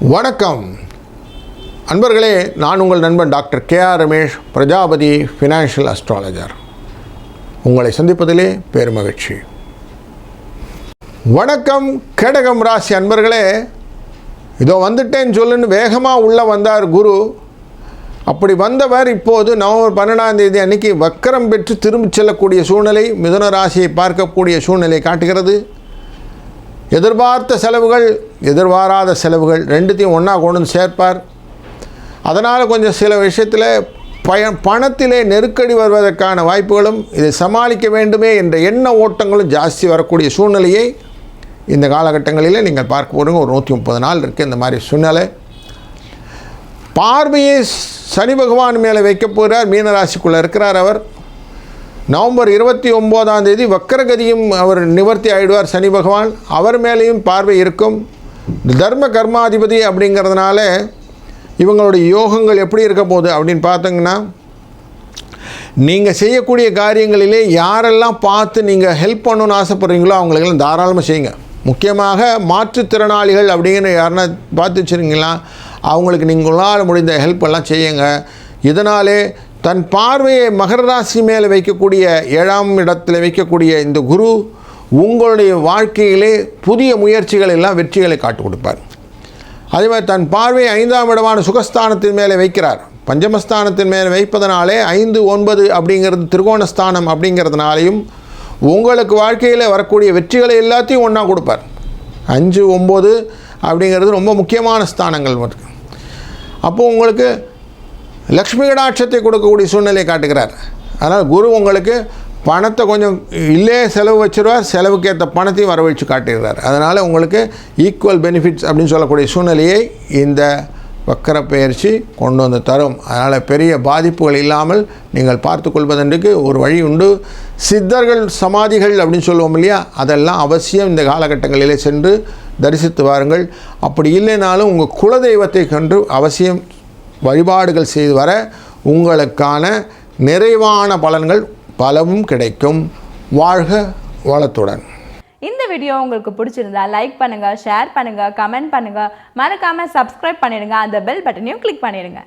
வணக்கம். அன்பர்களே நான் உங்கள் நண்பன் doctor K R Ramesh Prajapati financial astrologer உங்களை சந்திப்பதிலே பெருமகிழ்ச்சி. வணக்கம் கேடகம் ராசி அன்பர்களே. இதோ வந்துட்டேன்னு சொல்லுன்னு வேகமாக உள்ளே வந்தார் குரு. அப்படி வந்தவர் இப்போது நவம்பர் பன்னெண்டாம் தேதி அன்னைக்கு வக்கரம் பெற்று திரும்பிச் செல்லக்கூடிய சூழ்நிலை மிதுன ராசியை பார்க்கக்கூடிய சூழ்நிலை காட்டுகிறது. எதிர்பார்த்த செலவுகள் எதிர்பாராத செலவுகள் ரெண்டுத்தையும் ஒன்றா கொண்டு வந்து சேர்ப்பார். அதனால் கொஞ்சம் சில விஷயத்தில் பய பணத்திலே நெருக்கடி வருவதற்கான வாய்ப்புகளும் இதை சமாளிக்க வேண்டுமே என்ற எண்ண ஓட்டங்களும் ஜாஸ்தி வரக்கூடிய சூழ்நிலையை இந்த காலகட்டங்களில் நீங்கள் பார்க்க போகிறீங்க ஒரு நூற்றி முப்பது நாள் இருக்குது இந்த மாதிரி சூழ்நிலை. பார்வையை சனி பகவான் மேலே வைக்க போகிறார் மீனராசிக்குள்ளே இருக்கிறார் அவர். நவம்பர் இருபத்தி ஒம்போதாம் தேதி வக்கரகதியும் அவர் நிவர்த்தி ஆயிடுவார் சனி பகவான். அவர் மேலேயும் பார்வை இருக்கும். தர்ம கர்மாதிபதி அப்படிங்கிறதுனால இவங்களுடைய யோகங்கள் எப்படி இருக்க போகுது அப்படின்னு பார்த்தீங்கன்னா நீங்கள் செய்யக்கூடிய காரியங்களிலே யாரெல்லாம் பார்த்து நீங்கள் ஹெல்ப் பண்ணணும்னு ஆசைப்பட்றீங்களோ அவங்களுக்கெல்லாம் தாராளமாக செய்யுங்க. முக்கியமாக மாற்றுத்திறனாளிகள் அப்படிங்கிற யாருன்னா பார்த்து வச்சுருங்களா அவங்களுக்கு நீங்களால் முடிந்த ஹெல்ப் எல்லாம் செய்யுங்க. இதனாலே தன் பார்வையை மகர ராசி மேலே வைக்கக்கூடிய ஏழாம் இடத்தில் வைக்கக்கூடிய இந்த குரு உங்களுடைய வாழ்க்கையிலே புதிய முயற்சிகள் எல்லாம் வெற்றிகளை காட்டு கொடுப்பார். அதே மாதிரி தன் பார்வையை ஐந்தாம் இடமான சுகஸ்தானத்தின் மேலே வைக்கிறார். பஞ்சமஸ்தானத்தின் மேலே வைப்பதனாலே ஐந்து ஒன்பது அப்படிங்கிறது திருகோணஸ்தானம் அப்படிங்கிறதுனாலையும் உங்களுக்கு வாழ்க்கையில் வரக்கூடிய வெற்றிகளை எல்லாத்தையும் ஒன்றா கொடுப்பார். அஞ்சு ஒம்பது அப்படிங்கிறது ரொம்ப முக்கியமான ஸ்தானங்கள் இருக்குது அப்போது உங்களுக்கு லக்ஷ்மி கடாட்சத்தை கொடுக்கக்கூடிய சூழ்நிலையை காட்டுகிறார். அதனால் குரு உங்களுக்கு பணத்தை கொஞ்சம் இல்லே செலவு வச்சுருவார் செலவுக்கு ஏற்ற பணத்தையும் வரவழைச்சு காட்டுகிறார். அதனால் உங்களுக்கு ஈக்குவல் பெனிஃபிட்ஸ் அப்படின்னு சொல்லக்கூடிய சூழ்நிலையை இந்த வக்கர பயிற்சி கொண்டு வந்து தரும். அதனால் பெரிய பாதிப்புகள் இல்லாமல் நீங்கள் பார்த்து கொள்வதற்கு ஒரு வழி உண்டு. சித்தர்கள் சமாதிகள் அப்படின்னு சொல்லுவோம் இல்லையா? அதெல்லாம் அவசியம் இந்த காலகட்டங்களிலே சென்று தரிசித்து வாருங்கள். அப்படி இல்லைனாலும் உங்கள் குலதெய்வத்தை கண்டு அவசியம் வழிபாடுகள் செய்து வர உங்களுக்கான நிறைவான பலன்கள் பலவும் கிடைக்கும். வாழ்க வளத்துடன். இந்த வீடியோ உங்களுக்கு பிடிச்சிருந்தா லைக் பண்ணுங்கள் ஷேர் பண்ணுங்கள் கமெண்ட் பண்ணுங்க. மறக்காம சப்ஸ்கிரைப் பண்ணிடுங்க. அந்த பெல் பட்டனையும் கிளிக் பண்ணிடுங்க.